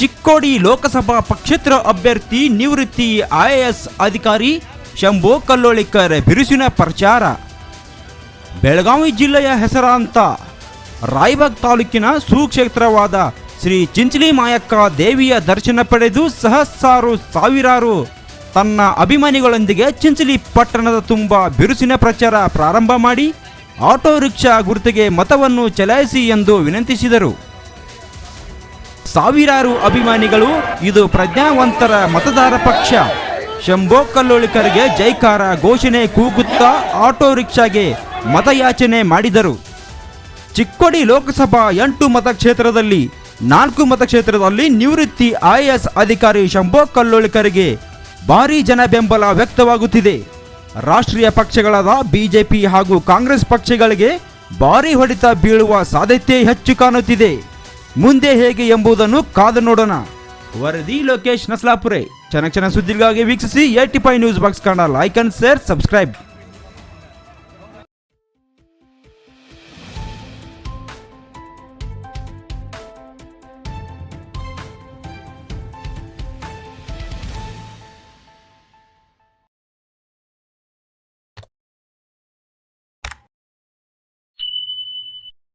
ಚಿಕ್ಕೋಡಿ ಲೋಕಸಭಾ ಪಕ್ಷೇತರ ಅಭ್ಯರ್ಥಿ ನಿವೃತ್ತಿ ಐಎಎಸ್ ಅಧಿಕಾರಿ ಶಂಭು ಕಲ್ಲೋಳಿಕರ್ ಬಿರುಸಿನ ಪ್ರಚಾರ. ಬೆಳಗಾವಿ ಜಿಲ್ಲೆಯ ಹೆಸರಾಂತ ರಾಯಬಾಗ್ ತಾಲೂಕಿನ ಸುಕ್ಷೇತ್ರವಾದ ಶ್ರೀ ಚಿಂಚಲಿ ಮಾಯಕ್ಕ ದೇವಿಯ ದರ್ಶನ ಪಡೆದು ಸಹಸ್ರಾರು ಸಾವಿರಾರು ತನ್ನ ಅಭಿಮಾನಿಗಳೊಂದಿಗೆ ಚಿಂಚಲಿ ಪಟ್ಟಣದ ತುಂಬ ಬಿರುಸಿನ ಪ್ರಚಾರ ಪ್ರಾರಂಭ ಮಾಡಿ, ಆಟೋ ರಿಕ್ಷಾ ಗುರುತಿಗೆ ಮತವನ್ನು ಚಲಾಯಿಸಿ ಎಂದು ವಿನಂತಿಸಿದರು. ಸಾವಿರಾರು ಅಭಿಮಾನಿಗಳು ಇದು ಪ್ರಜ್ಞಾವಂತರ ಮತದಾರ ಪಕ್ಷ. ಶಂಭೋ ಕಲ್ಲೋಳಿಕರಿಗೆ ಜೈಕಾರ ಘೋಷಣೆ ಕೂಗುತ್ತಾ ಆಟೋ ರಿಕ್ಷಾಗೆ ಮತಯಾಚನೆ ಮಾಡಿದರು. ಚಿಕ್ಕೋಡಿ ಲೋಕಸಭಾ ಎಂಟು ಮತಕ್ಷೇತ್ರದಲ್ಲಿ ನಾಲ್ಕು ಮತಕ್ಷೇತ್ರದಲ್ಲಿ ನಿವೃತ್ತಿ ಐಎಎಸ್ ಅಧಿಕಾರಿ ಶಂಭೋ ಕಲ್ಲೋಳಿಕರಿಗೆ ಭಾರೀ ಜನ ಬೆಂಬಲ ವ್ಯಕ್ತವಾಗುತ್ತಿದೆ. ರಾಷ್ಟ್ರೀಯ ಪಕ್ಷಗಳಾದ ಬಿಜೆಪಿ ಹಾಗೂ ಕಾಂಗ್ರೆಸ್ ಪಕ್ಷಗಳಿಗೆ ಭಾರೀ ಹೊಡೆತ ಬೀಳುವ ಸಾಧ್ಯತೆ ಹೆಚ್ಚು ಕಾಣುತ್ತಿದೆ. ಮುಂದೆ ಹೇಗೆ ಎಂಬುದನ್ನು ಕಾದು ನೋಡೋಣ. ವರದಿ ಲೋಕೇಶ್ ನಸ್ಲಾಪುರೆ. ಚೆನ್ನ ಸುದ್ದಿಗಾಗಿ ವೀಕ್ಷಿಸಿ AT five news box Kannada. Like and share subscribe